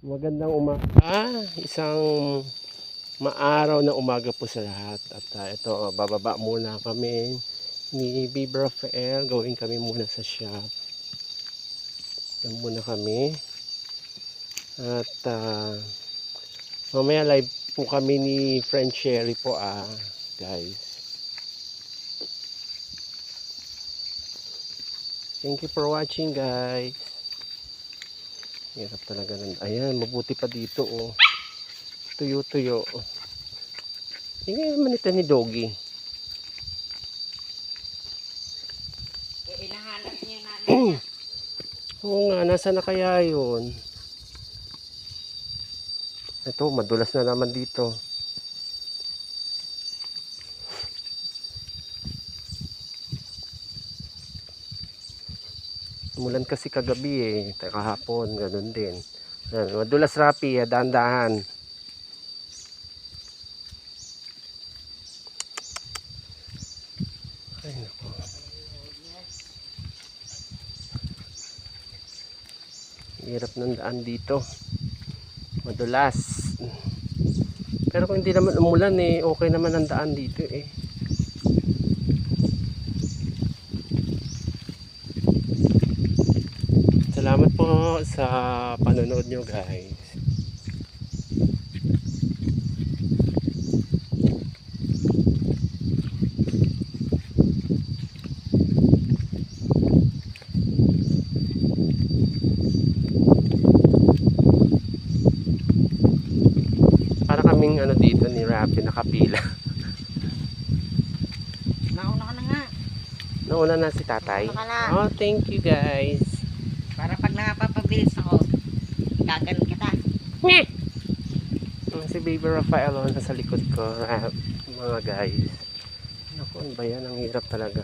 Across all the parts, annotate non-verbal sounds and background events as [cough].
Magandang umaga. Isang maaraw na umaga po sa lahat. At ah, ito, ah, bababa muna kami ni Babe Rafael. Going kami muna sa shop. Yan muna kami. At ah, mamaya live po kami ni Friend Sherry po ah, guys. Thank you for watching guys. Hirap talaga nun. Ayan, mabuti pa dito oh. Tuyo-tuyo. Tingnan naman ito ni Doggy. Eh, inahanap niya nanay. [clears throat] Oo nga, nasa na kaya yun? Ito, madulas na naman dito. Umulan kasi kagabi eh, kahapon, ganun din. Ayan, madulas rapi, ah, dahan-dahan. Ay, naku. Hirap ng daan dito. Madulas. Pero kung hindi naman umulan eh, okay naman ang daan dito eh. Salamat po sa panonood nyo guys. Para kaming ano dito ni Rapi nakapila. [laughs] Nauna ka na nga. Nauna na si tatay. Nauna ka na. Oh, thank you guys. Para pag nakapapabilis ako, gaganon kita. Nyeh! Mm, Si Baby Rafael oh, nasa likod ko. Ah, mga guys. Naku, ano ba yan? Ang hirap talaga.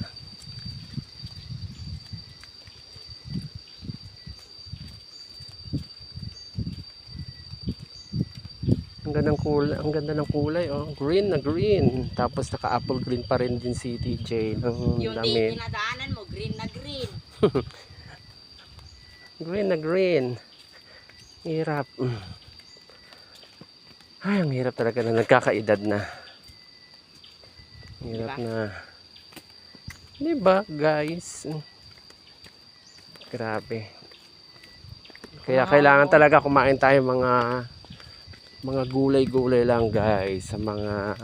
Ang ganda ng kulay, ang ganda ng kulay oh. Green na green. Tapos naka-apple green pa rin din si TJ ng Yung di damit. dinadaanan mo, green na green. [laughs] Green na green. Hirap. Ay, ang hirap talaga na nagkakaedad na. Hirap Diba? na. Di ba, guys? Grabe. Kaya Wow. kailangan talaga kumain tayo mga mga gulay-gulay lang, guys, sa mga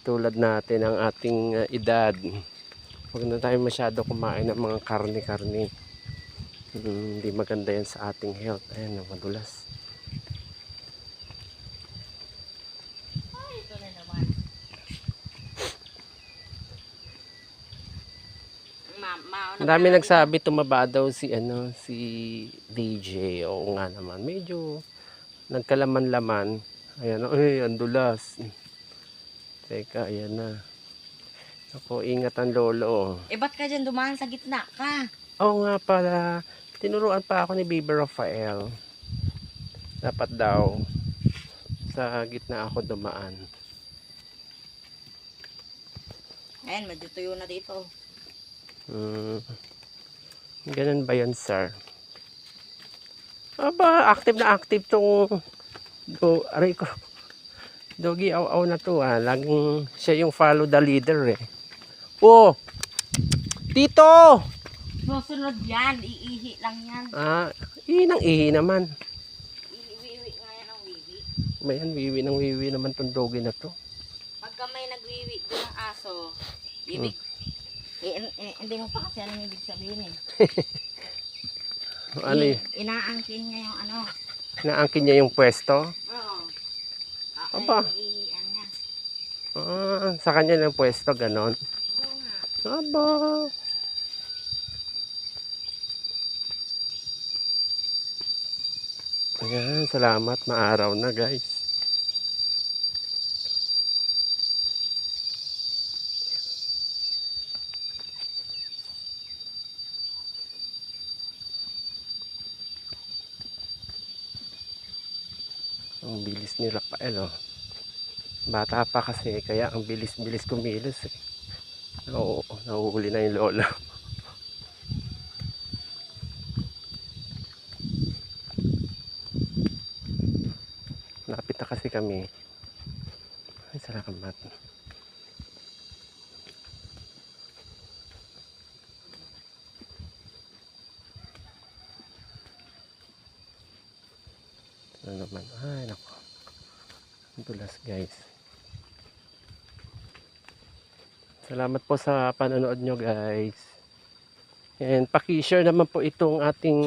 tulad natin ang ating uh, edad. Huwag na tayo masyado kumain ng mga karne-karne. Mm, hindi maganda yan sa ating health. Ayan, oh, madulas. Ang dami nagsabi tumaba daw si ano si DJ. Oo nga naman. Medyo nagkalaman-laman. Ayan, ay, ang dulas. Teka, ayan na. Ako, ingat ang lolo. Eh, ba't ka dyan dumaan sa gitna ka? Oo nga pala, tinuruan pa ako ni Baby Rafael. Dapat daw sa gitna ako dumaan. Ayan, medyo tuyo na dito. Hmm. Ganun ba yan, sir? Aba, active na active tong do, aray ko. Doggy aw-aw na to ah. Laging siya yung follow the leader eh. Oh! Tito! Susunod yan, iihi lang yan. Ah, ihi ng ihi naman. Iiwi-wi nga yan ang wiwi. Mayan, wiwi ng wiwi naman tong doggy na to. Pagka may nagwiwi doon ng aso, ibig, eh, eh, hindi mo pa kasi alam ibig sabihin eh. [laughs] Ano yun? Inaangkin niya yung ano. Naangkin niya yung pwesto. Oo. Ah, Aba. eh. Ah, sa kanya ng pwesto, ganon. Aba. Ayan, salamat. Maaraw na, guys. Ang bilis ni Rafael, oh. Bata pa kasi, kaya ang bilis-bilis kumilos, eh. Oo, nahuhuli na yung lola. Lapit na kasi kami. Ay, salamat. Ano naman? Ay, nako. Dulas, guys. Salamat po sa panonood nyo, guys. And paki-share naman po itong ating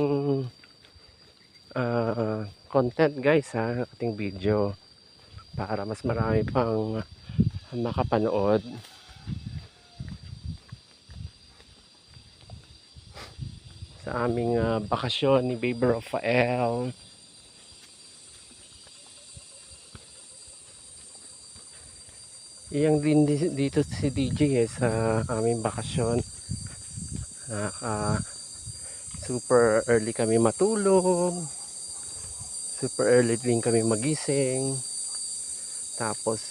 ah, content, guys, ha, ating video para mas marami pang makapanood. Sa aming ah, bakasyon ni Baby Rafael. Iyang din di- dito si DJ eh, sa aming bakasyon. Naka super early kami matulog. Super early din kami magising. Tapos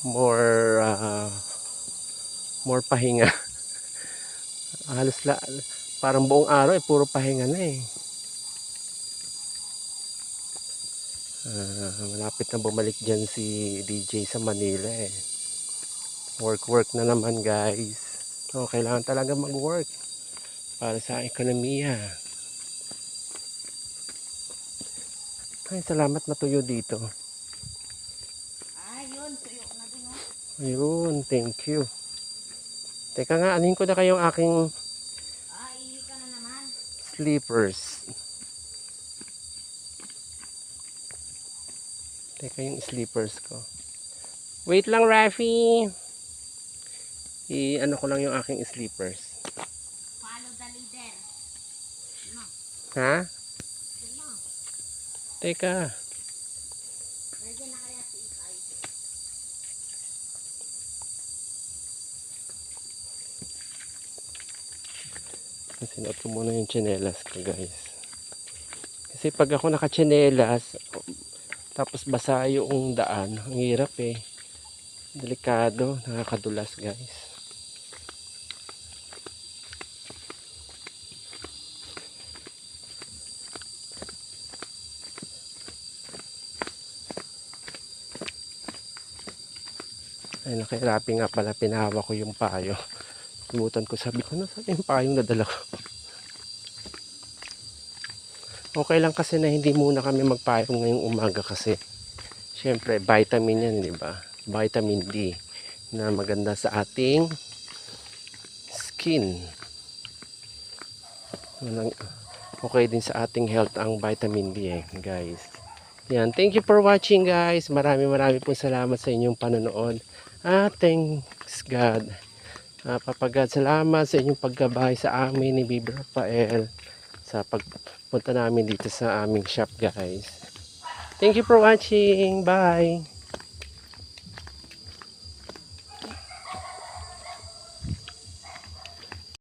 more ah, more pahinga. [laughs] Halos la, parang buong araw eh puro pahinga na eh. Ah, malapit na bumalik dyan si DJ sa Manila eh. Work work na naman guys. So, kailangan talaga mag-work para sa ekonomiya. Ay, salamat natuyo dito. Ayun, tuyo na din oh. Ayun, thank you. Teka nga, anin ko na kayong aking Ay, ka na naman. slippers. Teka yung slippers ko. Wait lang, Rafi. I-ano ko lang yung aking slippers. Follow the leader. Ha? Yun na. Teka. Sinuot ko muna yung tsinelas ko, guys. Kasi pag ako nakatsinelas, tapos basa yung daan, ang hirap eh. Delikado, nakakadulas, guys. Ay, nakirapi nga pala, pinahawa ko yung payo. Limutan ko, sabi ko, nasaan yung payong nadala ko? Okay lang kasi na hindi muna kami magpayong ngayong umaga kasi syempre vitamin yan, di ba? Vitamin D na maganda sa ating skin. Okay din sa ating health ang vitamin D eh, guys. Yan, thank you for watching guys. Marami marami po salamat sa inyong panonood. Ah, thanks God. Ah, papagad, salamat sa inyong paggabahay sa amin ni Bibi Rafael sa pagpunta namin dito sa aming shop guys. Thank you for watching. Bye.